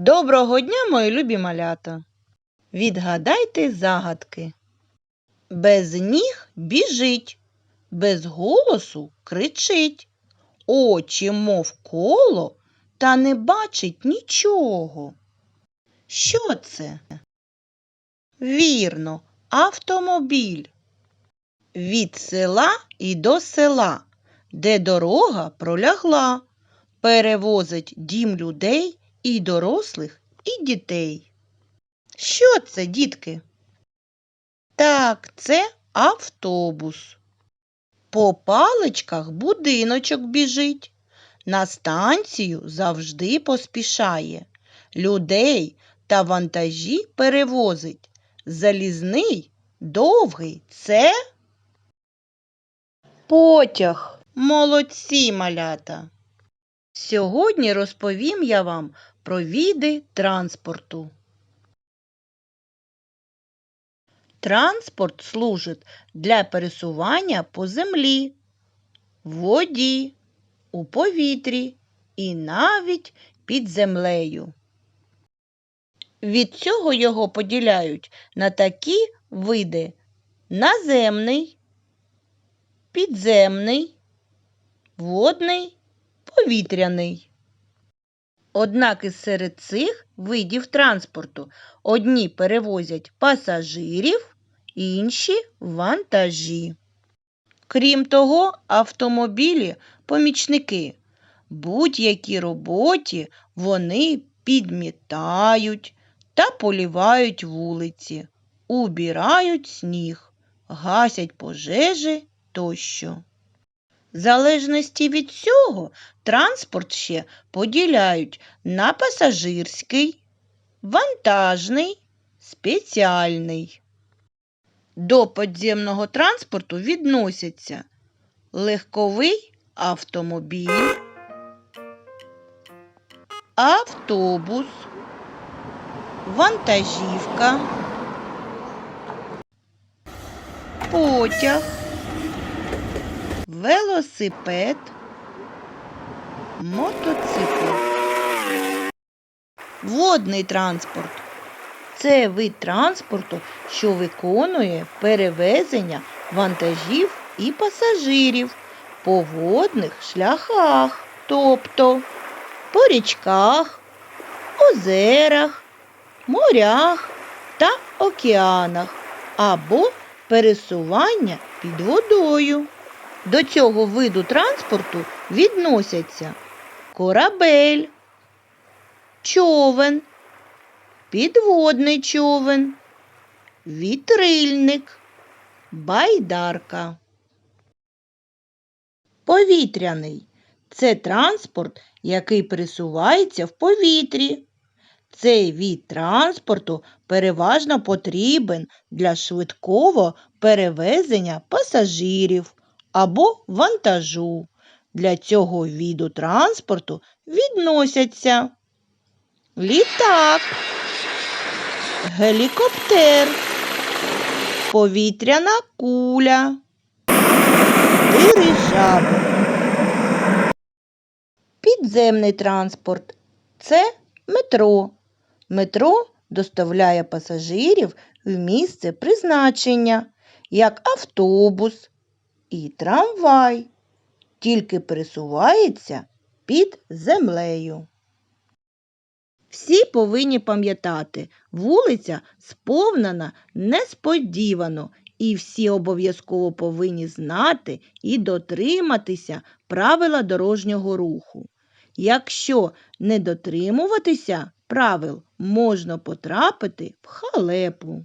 Доброго дня, мої любі малята! Відгадайте загадки. Без ніг біжить, без голосу кричить, очі, мов коло, та не бачить нічого. Що це? Вірно, автомобіль. Від села і до села, де дорога пролягла, перевозить дім людей і дорослих, і дітей. Що це, дітки? Так, це автобус. По паличках будиночок біжить. На станцію завжди поспішає. Людей та вантажі перевозить. Залізний, довгий це потяг. Молодці, малята. Сьогодні розповім я вам про віди транспорту. Транспорт служить для пересування по землі, в воді, у повітрі і навіть під землею. Від цього його поділяють на такі види наземний, підземний, водний, повітряний. Однак із серед цих видів транспорту одні перевозять пасажирів, інші вантажі. Крім того, автомобілі помічники. Будь-якій роботі вони підмітають та полівають вулиці, убирають сніг, гасять пожежі тощо. В залежності від цього транспорт ще поділяють на пасажирський, вантажний, спеціальний. До підземного транспорту відносяться легковий автомобіль, автобус, вантажівка, потяг, велосипед, мотоцикл. Водний транспорт це вид транспорту, що виконує перевезення вантажів і пасажирів по водних шляхах, тобто по річках, озерах, морях та океанах або пересування під водою. До цього виду транспорту відносяться корабель, човен, підводний човен, вітрильник, байдарка. Повітряний це транспорт, який пересувається в повітрі. Цей від транспорту переважно потрібен для швидкого перевезення пасажирів або вантажу. Для цього віду транспорту відносяться літак, гелікоптер, повітряна куля, дирижабль. Підземний транспорт це метро. Метро доставляє пасажирів в місце призначення, як автобус і трамвай, тільки пересувається під землею. Всі повинні пам'ятати, вулиця сповнена несподівано, і всі обов'язково повинні знати і дотриматися правила дорожнього руху. Якщо не дотримуватися правил, можна потрапити в халепу.